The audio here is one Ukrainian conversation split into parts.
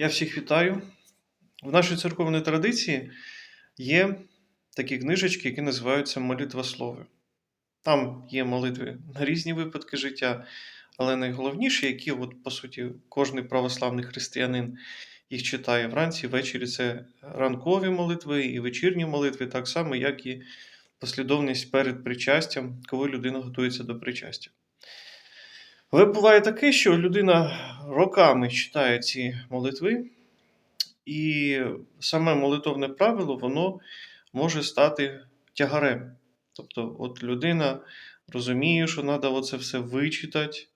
Я всіх вітаю. В нашій церковній традиції є такі книжечки, які називаються молитвослови. Там є молитви на різні випадки життя, але найголовніше, які, от, по суті, кожен православний християнин їх читає вранці, ввечері це ранкові молитви і вечірні молитви, так само, як і послідовність перед причастям, коли людина готується до причастя. Але буває таке, що людина роками читає ці молитви, і саме молитовне правило воно може стати тягарем. Тобто, от людина розуміє, що треба оце все вичитати.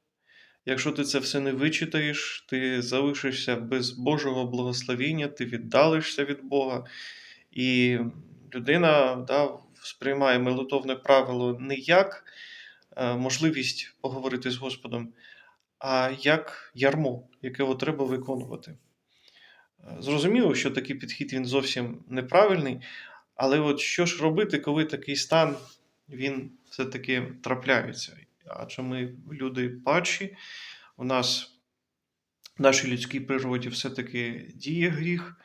Якщо ти це все не вичитаєш, ти залишишся без Божого благословіння, ти віддалишся від Бога. І людина да, сприймає молитовне правило не як можливість поговорити з Господом, а як ярмо, яке треба виконувати. Е, Зрозуміло, що такий підхід він зовсім неправильний, але от що ж робити, коли такий стан він все-таки трапляється? Адже ми люди падші, у нас в нашій людській природі все-таки діє гріх,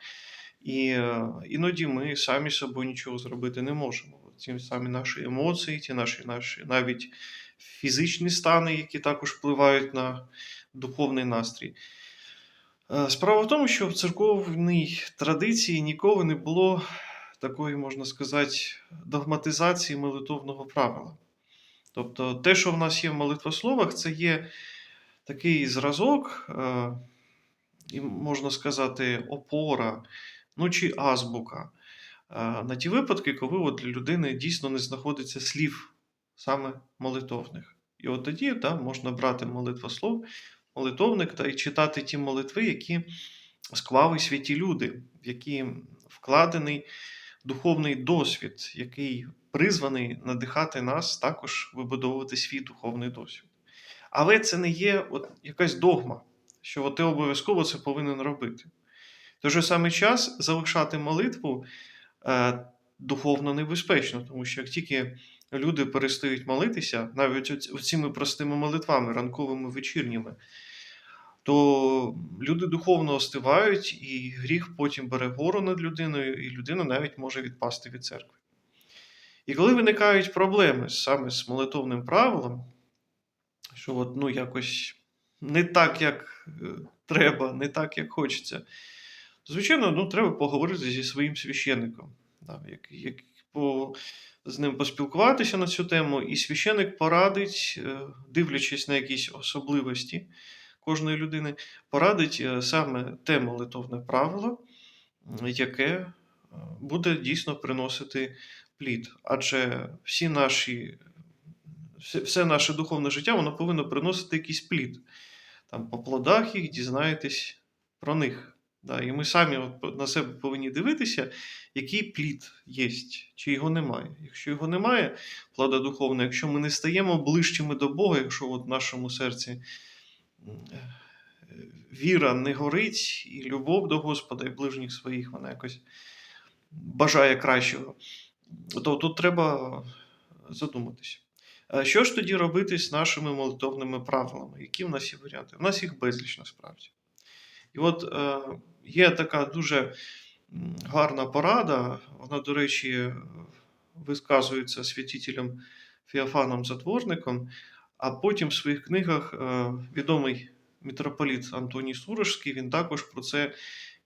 і е, іноді ми самі собою нічого зробити не можемо. Ті самі наші емоції, ті наші, наші навіть фізичні стани, які також впливають на духовний настрій. Е, Справа в тому, що в церковній традиції ніколи не було такої, можна сказати, догматизації молитовного правила. Тобто, те, що в нас є в молитвословах, це є такий зразок, е, і можна сказати, опора, ну чи азбука е, на ті випадки, коли от для людини дійсно не знаходиться слів саме молитовних. І от тоді да, можна брати молитвослов, молитовник та й читати ті молитви, які склали святі люди, в які вкладений духовний досвід, який призваний надихати нас також вибудовувати свій духовний досвід. Але це не є от якась догма, що от ти обов'язково це повинен робити. В той же самий час залишати молитву е, духовно небезпечно, тому що як тільки люди перестають молитися, навіть цими простими молитвами, ранковими вечірніми, то люди духовно остивають, і гріх потім бере гору над людиною, і людина навіть може відпасти від церкви. І коли виникають проблеми саме з молитовним правилом, що от, ну, якось не так, як е, треба, не так, як хочеться, то, звичайно, ну, треба поговорити зі своїм священником, по, з ним поспілкуватися на цю тему, і священник порадить, е, дивлячись на якісь особливості кожної людини, порадить е, саме те молитовне правило, яке е, буде дійсно приносити плід. Адже всі наші, все наше духовне життя воно повинно приносити якийсь плід. Там по плодах їх дізнаєтесь про них. Да? І ми самі от на себе повинні дивитися, який плід є, чи його немає. Якщо його немає, плода духовна, якщо ми не стаємо ближчими до Бога, якщо от в нашому серці е, віра не горить, і любов до Господа і ближніх своїх, вона якось бажає кращого, то тут треба задуматися. А Що ж тоді робити з нашими молитовними правилами? Які в нас є варіанти? У нас їх безліч насправді. І от е, є така дуже гарна порада, вона, до речі, е, висказується святителем Феофаном Затворником, а потім в своїх книгах е, відомий митрополіт Антоній Сурожський, він також про це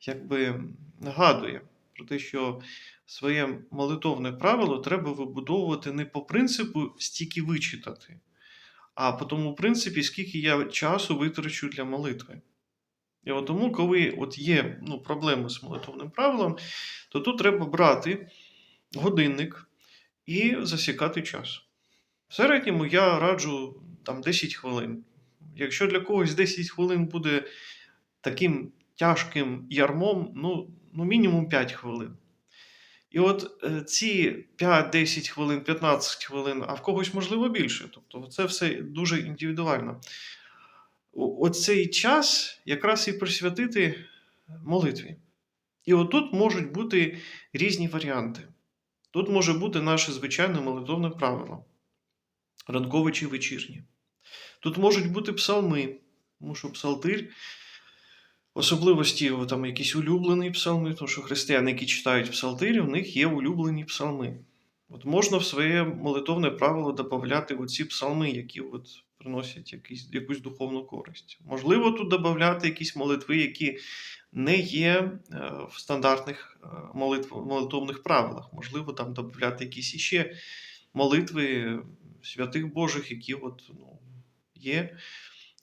якби нагадує, про те, що своє молитовне правило треба вибудовувати не по принципу стільки вичитати, а по тому принципі, скільки я часу витрачу для молитви. І от тому, коли от є ну, проблеми з молитовним правилом, то тут треба брати годинник і засікати час. В середньому я раджу там 10 хвилин. Якщо для когось 10 хвилин буде таким тяжким ярмом, ну, ну мінімум 5 хвилин. І от е, ці 5-10 хвилин, 15 хвилин, а в когось можливо більше. Тобто це все дуже індивідуально. Оцей час якраз і присвятити молитві. І отут можуть бути різні варіанти. Тут може бути наше звичайне молитовне правило, ранкове чи вечірнє. Тут можуть бути псалми, тому що псалтир особливості, там якісь улюблені псалми, тому що християни, які читають псалтирі, в них є улюблені псалми. От можна в своє молитовне правило додати оці псалми, які от приносять якісь, якусь духовну користь. Можливо, тут додати якісь молитви, які не є е, в стандартних е, молитв, молитовних правилах. Можливо, там додати якісь іще молитви святих Божих, які от, ну, є,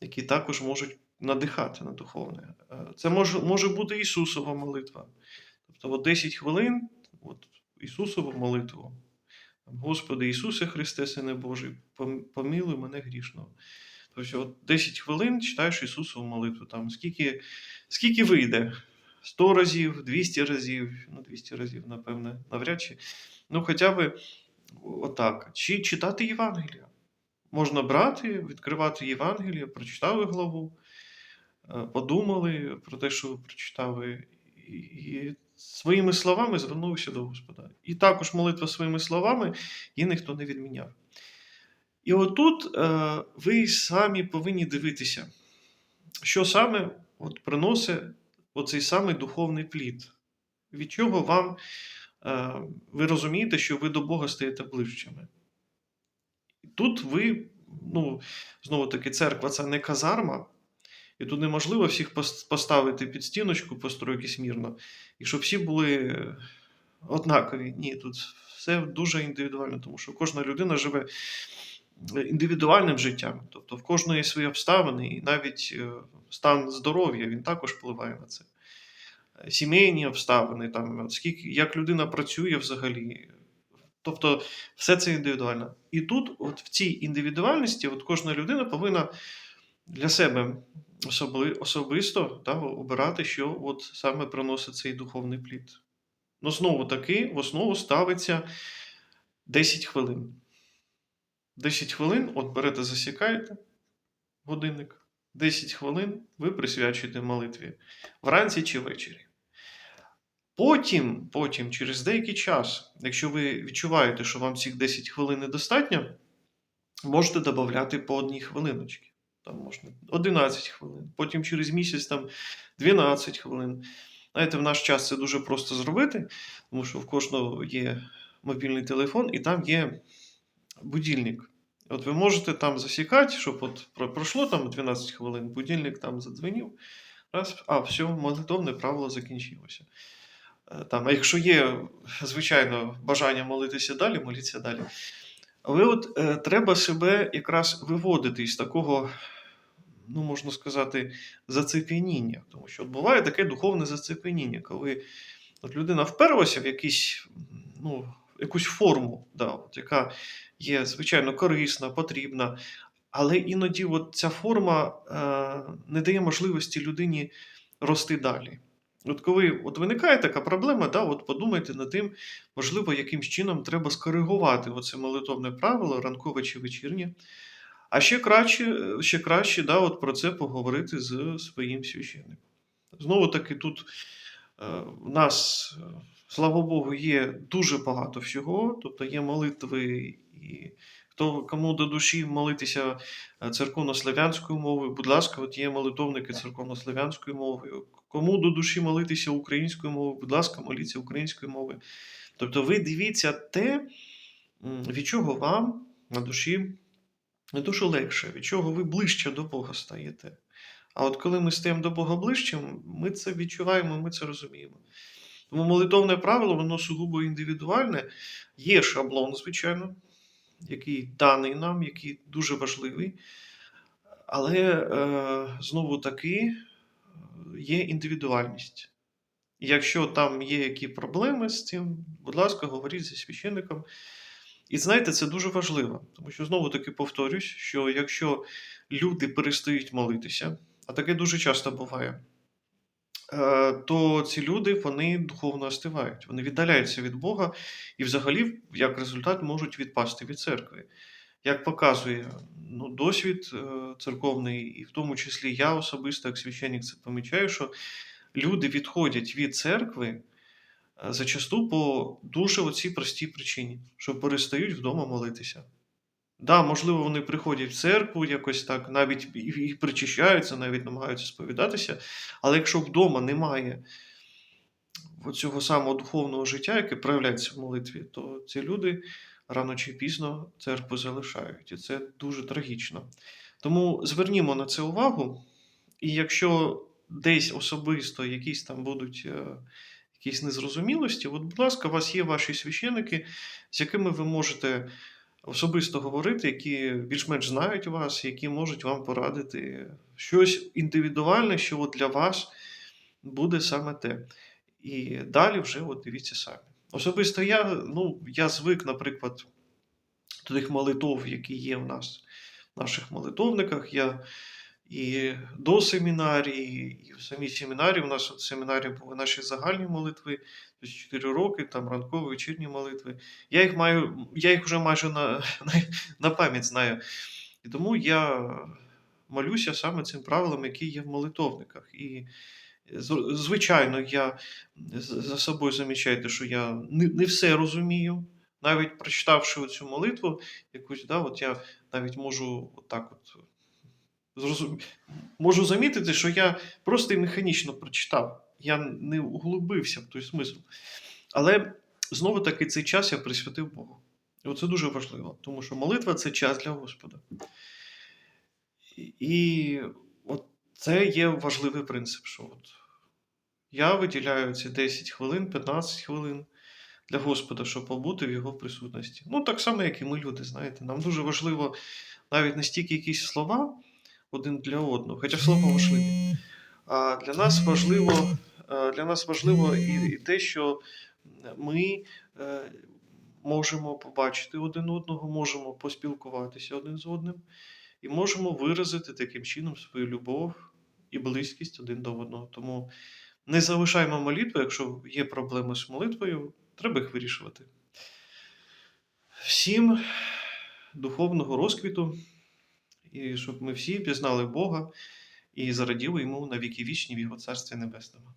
які також можуть надихати на духовне. Е, Це може, може бути Ісусова молитва. Тобто, от 10 хвилин, от Ісусову молитву. Господи Ісусе Христе, Сине Божий, пом- помилуй мене грішного. Тобто, от 10 хвилин читаєш Ісусову молитву. Там, скільки, скільки вийде? 100 разів, 200 разів, ну 200 разів, напевне, навряд чи. Ну, хоча б отак. Чи читати Євангелія. Можна брати, відкривати Євангеліє, прочитали главу, е, подумали про те, що прочитали, і своїми словами звернулися до Господа. І також молитва своїми словами її ніхто не відміняв. І отут е, ви самі повинні дивитися, що саме от приносить оцей самий духовний плід, від чого вам е, ви розумієте, що ви до Бога стаєте ближчими. Тут ви, ну, знову таки, церква це не казарма, і тут неможливо всіх поставити під стіночку, построїти смірно, і щоб всі були е, однакові. Ні, тут все дуже індивідуально, тому що кожна людина живе е, індивідуальним життям, тобто в кожної свої обставини, і навіть е, стан здоров'я він також впливає на це. Сімейні обставини, там, скільки, як людина працює взагалі. Тобто все це індивідуально. І тут, от в цій індивідуальності, от кожна людина повинна для себе особи, особисто да, обирати, що от саме приносить цей духовний плід. Ну, знову таки, в основу ставиться 10 хвилин. 10 хвилин, от берете, засікаєте годинник. 10 хвилин ви присвячуєте молитві вранці чи ввечері. Потім, потім, через деякий час, якщо ви відчуваєте, що вам цих 10 хвилин недостатньо, можете додати по одній хвилиночці. Там можна 11 хвилин, потім через місяць там 12 хвилин. Знаєте, в наш час це дуже просто зробити, тому що в кожного є мобільний телефон, і там є будильник. От ви можете там засікати, щоб от пройшло там 12 хвилин, будильник там задзвенів, раз, а все, молитовне правило закінчилося. Е, Там, а якщо є, звичайно, бажання молитися далі, моліться далі. Але от е, треба себе якраз виводити із такого, ну, можна сказати, зацепеніння. Тому що от буває таке духовне зацепеніння, коли от людина вперлася в якісь, ну, якусь форму, да, от, яка є, звичайно, корисна, потрібна, але іноді от ця форма е, не дає можливості людині рости далі. От коли от виникає така проблема, да, от подумайте над тим, можливо, якимсь чином треба скоригувати оце молитовне правило, ранкове чи вечірнє. А ще краще, ще краще да, от про це поговорити з своїм священником. Знову таки, тут е, в нас, е, слава Богу, є дуже багато всього, тобто є молитви, і хто кому до душі молитися е, церковнослов'янською мовою, будь ласка, от є молитовники церковнослов'янською мовою. Кому до душі молитися українською мовою, будь ласка, моліться українською мовою. Тобто ви дивіться те, від чого вам на душі не дуже легше, від чого ви ближче до Бога стаєте. А от коли ми стаємо до Бога ближче, ми це відчуваємо, ми це розуміємо. Тому молитовне правило, воно сугубо індивідуальне. Є шаблон, звичайно, який даний нам, який дуже важливий. Але е, знову таки є індивідуальність. Якщо там є які проблеми з цим, будь ласка, говоріть зі священником. І знаєте, це дуже важливо, тому що знову таки повторюсь, що якщо люди перестають молитися, а таке дуже часто буває, е, то ці люди вони духовно остивають, вони віддаляються від Бога і взагалі, як результат, можуть відпасти від церкви. Як показує ну, досвід е, церковний, і в тому числі я особисто, як священник, це помічаю, що люди відходять від церкви е, зачасту по дуже оцій простій причині, що перестають вдома молитися. Да, можливо, вони приходять в церкву якось так, навіть і, причащаються, навіть намагаються сповідатися. Але якщо вдома немає цього самого духовного життя, яке проявляється в молитві, то ці люди рано чи пізно церкву залишають. І це дуже трагічно. Тому звернімо на це увагу. І якщо десь особисто якісь там будуть е, якісь незрозумілості, от, будь ласка, у вас є ваші священики, з якими ви можете особисто говорити, які більш-менш знають вас, які можуть вам порадити щось індивідуальне, що от для вас буде саме те. І далі вже от дивіться самі. Особисто я, ну, я звик, наприклад, до тих молитов, які є в нас в наших молитовниках. Я і до семінарії, і в самій семінарії. У нас от семінарі були наші загальні молитви, тобто 4 роки, там ранкові, вечірні молитви. Я їх маю, я їх вже майже на, на, пам'ять знаю. І тому я молюся саме цим правилам, які є в молитовниках. І звичайно, я за собою замічайте, що я не, все розумію. Навіть прочитавши цю молитву, якусь, да, от я навіть можу отак от зрозум... можу замітити, що я просто і механічно прочитав. Я не углубився в той смисл. Але знову таки цей час я присвятив Богу. І це дуже важливо, тому що молитва це час для Господа. І- це є важливий принцип, що от я виділяю ці 10 хвилин, 15 хвилин для Господа, щоб побути в Його присутності. Ну, так само, як і ми люди, знаєте. Нам дуже важливо навіть не стільки якісь слова один для одного, хоча слова важливі. А для нас важливо, для нас важливо і, і те, що ми е, можемо побачити один одного, можемо поспілкуватися один з одним і можемо виразити таким чином свою любов і близькість один до одного. Тому не залишаймо молитву, якщо є проблеми з молитвою, треба їх вирішувати. Всім духовного розквіту, і щоб ми всі пізнали Бога і зараділи йому на віки вічні в Його Царстві Небесному.